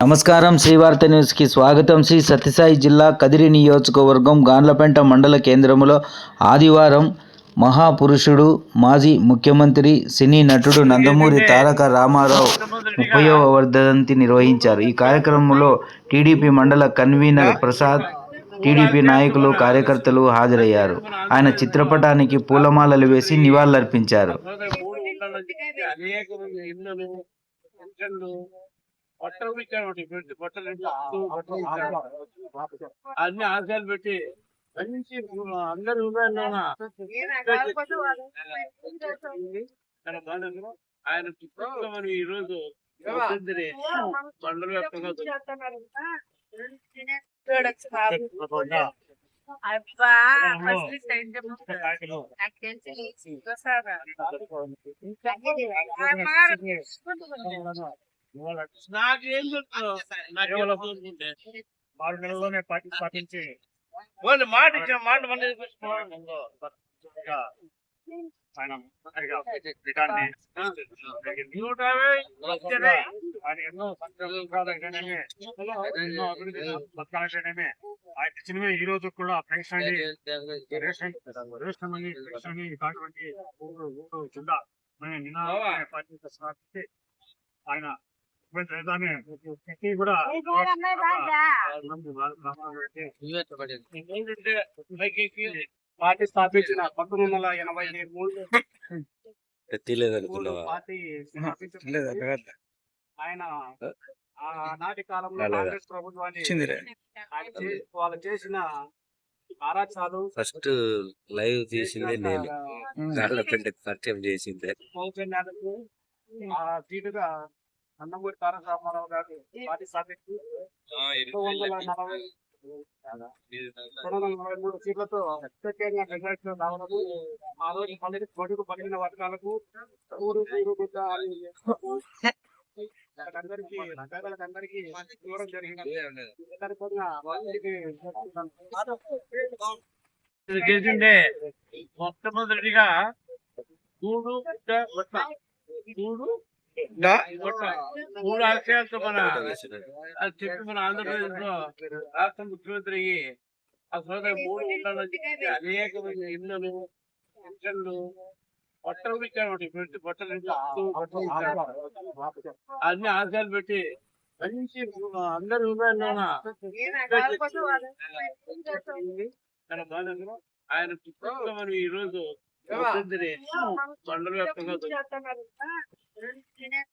నమస్కారం. శ్రీవార్త న్యూస్కి స్వాగతం. శ్రీ సత్యసాయి జిల్లా కదిరి నియోజకవర్గం గాన్లపెంట మండల కేంద్రంలో ఆదివారం మహాపురుషుడు మాజీ ముఖ్యమంత్రి సినీ నటుడు నందమూరి తారక రామారావు ముప్పైవ వర్ధంతి నిర్వహించారు. ఈ కార్యక్రమంలో టీడీపీ మండల కన్వీనర్ ప్రసాద్ టీడీపీ నాయకులు కార్యకర్తలు హాజరయ్యారు. ఆయన చిత్రపటానికి పూలమాలలు వేసి నివాళులర్పించారు. బట్టలు పెట్టి బట్టలు. అన్ని ఆశయాలు పెట్టి మంచి అందరి ఆయన పుస్తకం ఈ రోజు వ్యాప్తంగా అబ్బా ఫస్ట్ టైం నాకు తెలిసి ఆరు నెలల్లోనే వాళ్ళు మాట ఇచ్చిన మాట ఆయన. ఆయన ఎన్నో ఎన్నో అభివృద్ధి ఆయన ఈ రోజు కూడా పెన్షన్ రేషన్ రేషన్ అని, పెన్షన్ అని ఇలాంటివంటి ఊరు ఊరు కింద ఆయన కూడా ఏంటంటే పైకెక్కి పార్టీ స్థాపించిన పంతొమ్మిది వందల ఎనభై మూడు మూడు పార్టీ ఆయన ఆ? నాటి కాలంలో కాంగ్రెస్ ప్రభుత్వాన్ని వాళ్ళు చేసిన అరాచకాలు ఫస్ట్ లైవ్ తీసిందే నేను. గాళ్ళపెంట పరిచయం చేసిందే. సీటుగా నందమూరి తారక రామారావు గారు పార్టీ రెండు వందల నలభై రెండు వందల నలభై మూడు సీట్లతో ప్రత్యేకంగా మెజార్టీలో రావడము ఆ రోజు పలిగిన వర్గాలకు ఊరు ఊరు గుడ్డ అందరికీ పేదలకందరికీ జరిగింది. చేసిండే మొట్టమొదటిగా మూడు గుడ్డ బట్ట మూడు ఆశయాలతో మన చెప్పి మన ఆంధ్రప్రదేశ్లో రాష్ట్ర ముఖ్యమంత్రి అయ్యి ఆ సోదరు మూడు ఉండాలని చెప్పి అనేక మంది ఇళ్ళలు పెన్షన్లు బట్టలు ఒకటి పెట్టి బట్టలు. అన్ని ఆశయాలు పెట్టి మంచి అందరి ఆయన పుస్తకం ఈ రోజు మండల వ్యాప్తంగా Yine